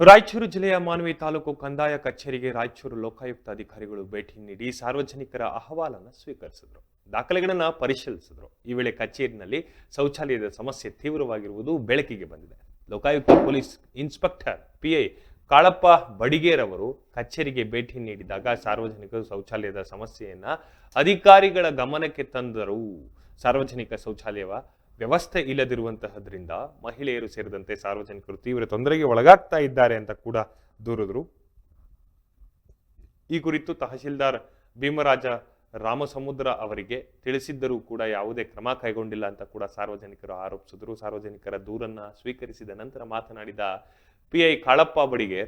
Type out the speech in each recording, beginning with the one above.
ರಾಯಚೂರು ಜಿಲ್ಲೆಯ ಮಾನವಿ ತಾಲೂಕು ಕಂದಾಯ ಕಚೇರಿಗೆ ರಾಯಚೂರು ಲೋಕಾಯುಕ್ತ ಅಧಿಕಾರಿಗಳು ಭೇಟಿ ನೀಡಿ ಸಾರ್ವಜನಿಕರ ಅಹವಾಲನ್ನು ಸ್ವೀಕರಿಸಿದರು. ದಾಖಲೆಗಳನ್ನು ಪರಿಶೀಲಿಸಿದರು. ಈ ವೇಳೆ ಕಚೇರಿನಲ್ಲಿ ಶೌಚಾಲಯದ ಸಮಸ್ಯೆ ತೀವ್ರವಾಗಿರುವುದು ಬೆಳಕಿಗೆ ಬಂದಿದೆ. Lokayukta police inspector PI Kalappa Badiger ಅವರು ಕಚೇರಿಗೆ ಭೇಟಿ ನೀಡಿದಾಗ ಸಾರ್ವಜನಿಕರು ಶೌಚಾಲಯದ ಸಮಸ್ಯೆಯನ್ನ ಅಧಿಕಾರಿಗಳ ಗಮನಕ್ಕೆ ತಂದರು ಸಾರ್ವಜನಿಕ ಶೌಚಾಲಯವ ವ್ಯವಸ್ಥೆ ಇಲ್ಲದಿರುವಂತಹದ್ರಿಂದ ಮಹಿಳೆಯರು ಸೇರಿದಂತೆ ಸಾರ್ವಜನಿಕರು ತೀವ್ರ ತೊಂದರೆಗೆ ಒಳಗಾಗ್ತಾ ಇದ್ದಾರೆ ಅಂತ ಕೂಡ ದೂರಿದ್ರು. ಈ ಕುರಿತು ತಹಶೀಲ್ದಾರ್ ಭೀಮರಾಜ ರಾಮಸಮುದ್ರ ಅವರಿಗೆ ತಿಳಿಸಿದ್ದರೂ ಕೂಡ ಯಾವುದೇ ಕ್ರಮ ಕೈಗೊಂಡಿಲ್ಲ ಅಂತ ಕೂಡ ಸಾರ್ವಜನಿಕರು ಆರೋಪಿಸಿದರು. ಸಾರ್ವಜನಿಕರ ದೂರನ್ನ ಸ್ವೀಕರಿಸಿದ ನಂತರ ಮಾತನಾಡಿದ ಪಿಐ ಕಾಳಪ್ಪ ಬಡಿಗೆ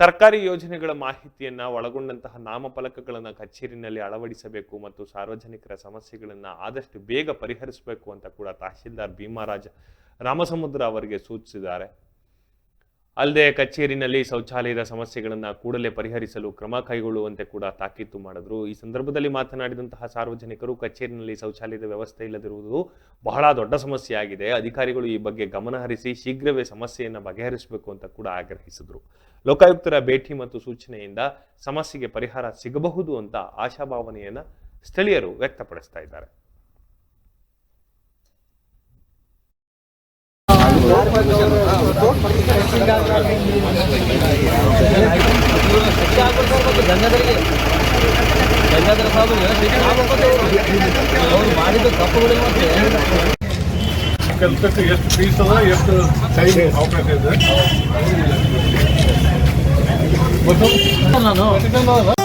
ಸರ್ಕಾರಿ ಯೋಜನೆಗಳ ಮಾಹಿತಿಯನ್ನು ಒಳಗೊಂಡಂತಹ ನಾಮಫಲಕಗಳನ್ನು ಕಚೇರಿನಲ್ಲಿ ಅಳವಡಿಸಬೇಕು ಮತ್ತು ಸಾರ್ವಜನಿಕರ ಸಮಸ್ಯೆಗಳನ್ನು ಆದಷ್ಟು ಬೇಗ ಪರಿಹರಿಸಬೇಕು ಅಂತ ಕೂಡ ತಹಶೀಲ್ದಾರ್ ಭೀಮರಾಜ ರಾಮಸಮುದ್ರ ಅವರಿಗೆ ಸೂಚಿಸಿದ್ದಾರೆ. ಅಲ್ಲದೆ ಕಚೇರಿನಲ್ಲಿ ಶೌಚಾಲಯದ ಸಮಸ್ಯೆಗಳನ್ನು ಕೂಡಲೇ ಪರಿಹರಿಸಲು ಕ್ರಮ ಕೈಗೊಳ್ಳುವಂತೆ ಕೂಡ ತಾಕೀತು ಮಾಡಿದ್ರು. ಈ ಸಂದರ್ಭದಲ್ಲಿ ಮಾತನಾಡಿದಂತಹ ಸಾರ್ವಜನಿಕರು, ಕಚೇರಿನಲ್ಲಿ ಶೌಚಾಲಯದ ವ್ಯವಸ್ಥೆ ಇಲ್ಲದಿರುವುದು ಬಹಳ ದೊಡ್ಡ ಸಮಸ್ಯೆ ಆಗಿದೆ. ಅಧಿಕಾರಿಗಳು ಈ ಬಗ್ಗೆ ಗಮನಹರಿಸಿ ಶೀಘ್ರವೇ ಸಮಸ್ಯೆಯನ್ನು ಬಗೆಹರಿಸಬೇಕು ಅಂತ ಕೂಡ ಆಗ್ರಹಿಸಿದರು. ಲೋಕಾಯುಕ್ತರ ಭೇಟಿ ಮತ್ತು ಸೂಚನೆಯಿಂದ ಸಮಸ್ಯೆಗೆ ಪರಿಹಾರ ಸಿಗಬಹುದು ಅಂತ ಆಶಾಭಾವನೆಯನ್ನು ಸ್ಥಳೀಯರು ವ್ಯಕ್ತಪಡಿಸ್ತಾ ಇದ್ದಾರೆ. ಗಂಗಾಧರಿಗೆ ಗಂಗಾಧರ ಸಾಹೇಬ್ ಅವ್ರು ಮಾಡಿದ ತಪ್ಪುಗಳು ಮತ್ತೆ ಕೆಲಸಕ್ಕೆ ಎಷ್ಟು ಫೀಸ್ ಅದ ಎಷ್ಟು ಟೈಮ್ ಅವಕಾಶ ಇದೆ ನಾನು